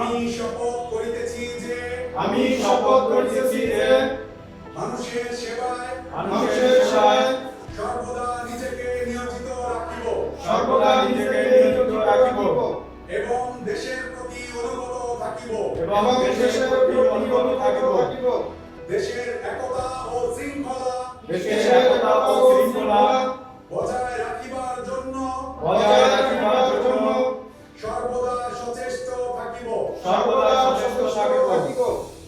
আমি শপথ করিতেছি যে আমি শপথ করিতেছি যে মানুষের সেবায় মানুষের সেবায় সর্বদা নিজেকে নিয়োজিত রাখিব। সর্বদা নিজেকে নিয়োজিত রাখিব। এবং দেশের প্রতি অনুগত থাকিব। এবং দেশের প্রতি অনুগত থাকিব। দেশের একতা ও শৃঙ্খলা দেশের একতা ও সর্বদা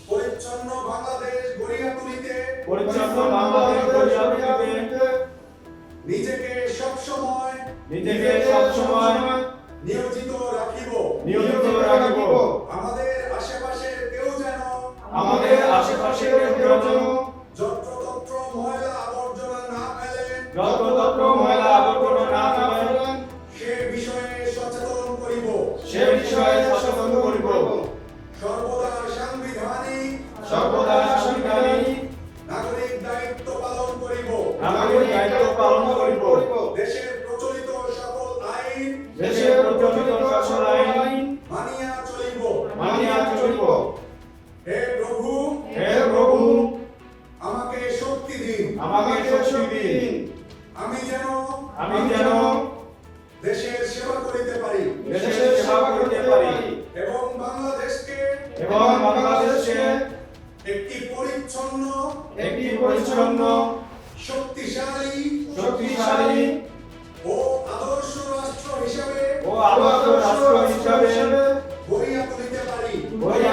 পরিচ্ছন্ন বাংলাদেশ গড়িয়া তুলিতে পরিচ্ছন্ন বাংলাদেশ গড়িয়া তুলিতে। নিজেকে সবসময় নিজেকে সবসময় নিয়োজিত রাখিব। নিয়োজিত রাখিব। আমাদের আশেপাশের কেউ যেন আমাদের আশেপাশে কেউ যেন ময়লা আবর্জনা না ফেলে যত্রতত্র সে বিষয়ে সচেতন করিব সর্বদা সাংবিধানিক সর্বদা সাংবিধানিক নাগরিক দায়িত্ব পালন করিব। নাগরিক দায়িত্ব পালন করিব। দেশের প্রচলিত সকল আইন দেশের প্রচলিত শাসন আইন মানিয়া চলিব। মানিয়া চলিব। হে প্রভু হে প্রভু আমাকে শক্তি দিন। আমাকে শক্তি দিন। আমি যেন আমি যেন দেশের একটি পরিচ্ছন্ন শক্তিশালী শক্তিশালী ও আদর্শ রাষ্ট্র হিসেবে ও আদর্শ রাষ্ট্র হিসেবে গড়িয়া তুলিতে পারি। গড়িয়া